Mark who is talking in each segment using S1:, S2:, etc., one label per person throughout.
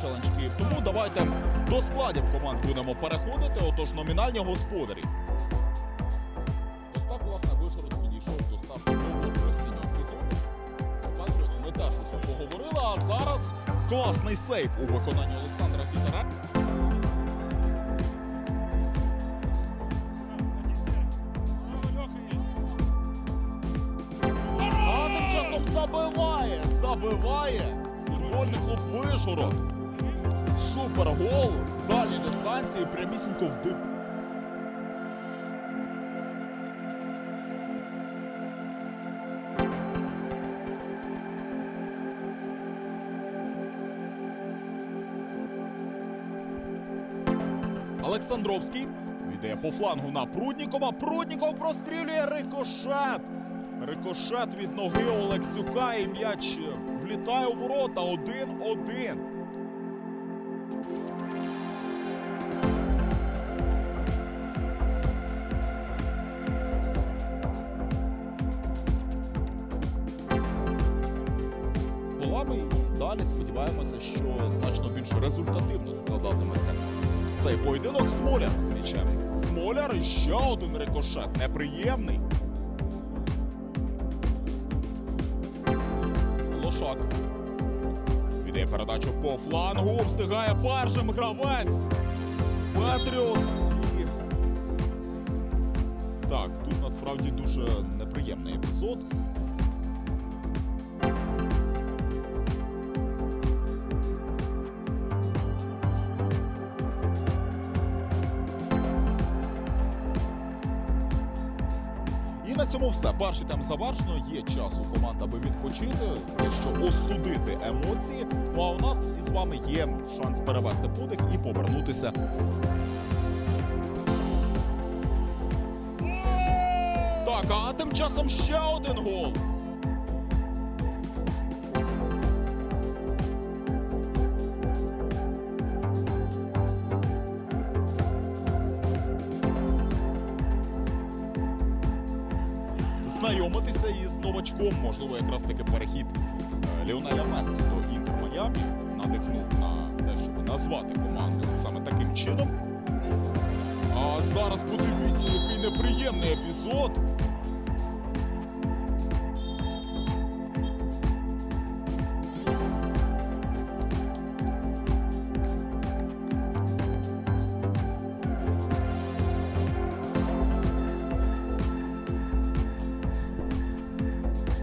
S1: Челендж. Тому давайте до складів команд будемо переходити. Отож, номінальні господарі. Ось так, власне, Вишгород підійшов до старту нового осіннього сезону. Патріотс ми теж уже поговорили, а зараз класний сейв у виконанні Олександра Фітера. Забиває, забиває футбольний клуб Вишгород. Супер гол з дальньої дистанції прямісінько в диб. Олександровський віддає по флангу на Пруднікова. Прудніков прострілює рикошет. Рикошет від ноги Олексюка і м'яч влітає у ворота 1-1. Далі сподіваємося, що значно більш результативно складатиметься цей поєдинок. Смоляр з м'ячем. Смоляр і ще один рикошет. Неприємний. Лошак. Віддає передачу по флангу. Встигає першим гравець. Патріотс. І... Так, тут насправді дуже неприємний епізод. Цьому все. Перший тем завершено. Є час у команд, аби відпочити, дещо остудити емоції. Ну а у нас із вами є шанс перевести подих і повернутися. Так, а тим часом ще один гол. Знайомитися із новачком. Можливо, якраз таки перехід Леоналя Леонеля Мессі до Інтер Майами надихнув на те, щоб назвати команду саме таким чином. А зараз подивіться, який неприємний епізод.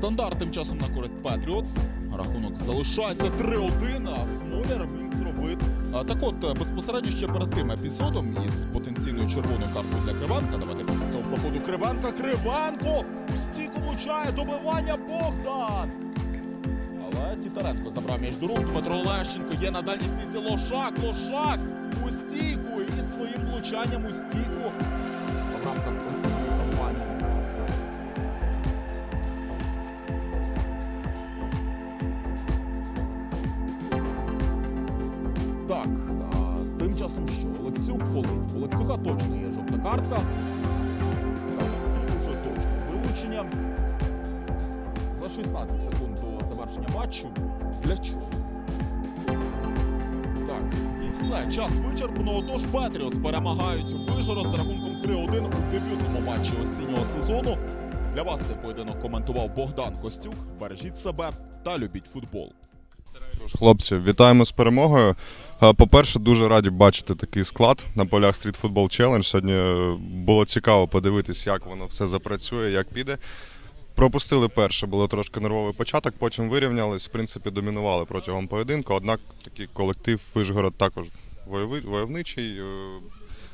S1: Стандарт тим часом на користь Патріотс. Рахунок залишається 3-1, а Смоляр міг зробити. Так от, е, безпосередньо ще перед тим епізодом із потенційною червоною карткою для Кривенка. Давайте після цього проходу Кривенка. Кривенко! У стійку влучає добивання Богдан! Але Тітаренко забрав до рук. Дмитро Лещенко є на дальній стійці Лошак. Лошак у стійку і своїм влучанням у стійку Олексюк фолить. У Олексюка точно є жовта картка. Дуже точно. Вилучення. За 16 секунд до завершення матчу. Для чого? Так, і все. Час вичерпано. Отож, Петріотс перемагають Вижгород за рахунком 3-1 у дебютному матчі осіннього сезону. Для вас цей поєдинок коментував Богдан Костюк. Бережіть себе та любіть футбол.
S2: Що ж, хлопці, вітаємо з перемогою. Е, По-перше, дуже раді бачити такий склад на полях Street Football Challenge. Сьогодні е, було цікаво подивитись, як воно все запрацює, як піде. Пропустили перше, було трошки нервовий початок, потім вирівнялись, в принципі, домінували протягом поєдинку. Однак такий колектив Вишгород також войовничий, е,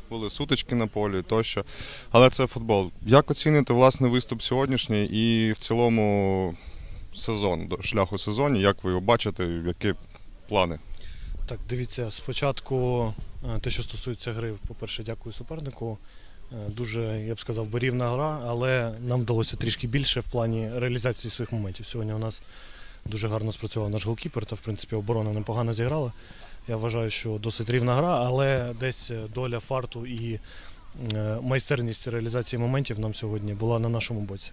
S2: були сутички на полі тощо. Але це футбол. Як оціните власне виступ сьогоднішній і в цілому сезон, до шляху сезоні, як ви його бачите, які плани?
S3: Так, дивіться, спочатку е, те, що стосується гри, по-перше, дякую супернику. Е, Дуже, я б сказав, рівна гра, але нам вдалося трішки більше в плані реалізації своїх моментів. Сьогодні у нас дуже гарно спрацював наш голкіпер, та в принципі оборона непогано зіграла. Я вважаю, що досить рівна гра, але десь е, доля фарту і майстерність реалізації моментів нам сьогодні була на нашому боці.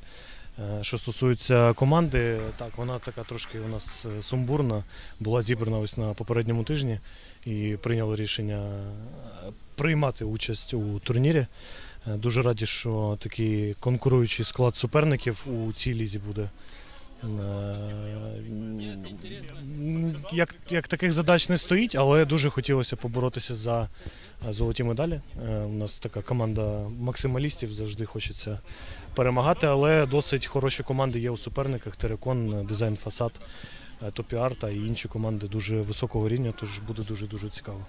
S3: Е, Що стосується команди, так, вона така трошки у нас е, сумбурна, була зібрана ось на попередньому тижні і прийняли рішення е, приймати участь у турнірі. Дуже раді, що такий конкуруючий склад суперників у цій лізі буде. Е, Як, як таких задач не стоїть, але дуже хотілося поборотися за е, золоті медалі. Е, У нас така команда максималістів завжди хочеться перемагати, але досить хороші команди є у суперниках. Терекон, дизайн фасад, Топіарта Топіар та і інші команди дуже високого рівня, тож буде дуже-дуже цікаво.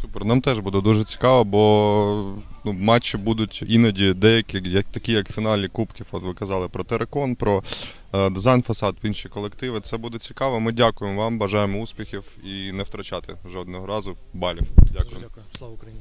S2: Супер, нам теж буде дуже цікаво, бо ну, матчі будуть іноді деякі, як такі, як фіналі Кубків. От ви казали про Терекон, про е, дизайн фасад, інші колективи. Це буде цікаво. Ми дякуємо вам, бажаємо успіхів і не втрачати жодного разу балів. Дякую.
S3: дякую. Слава Україні!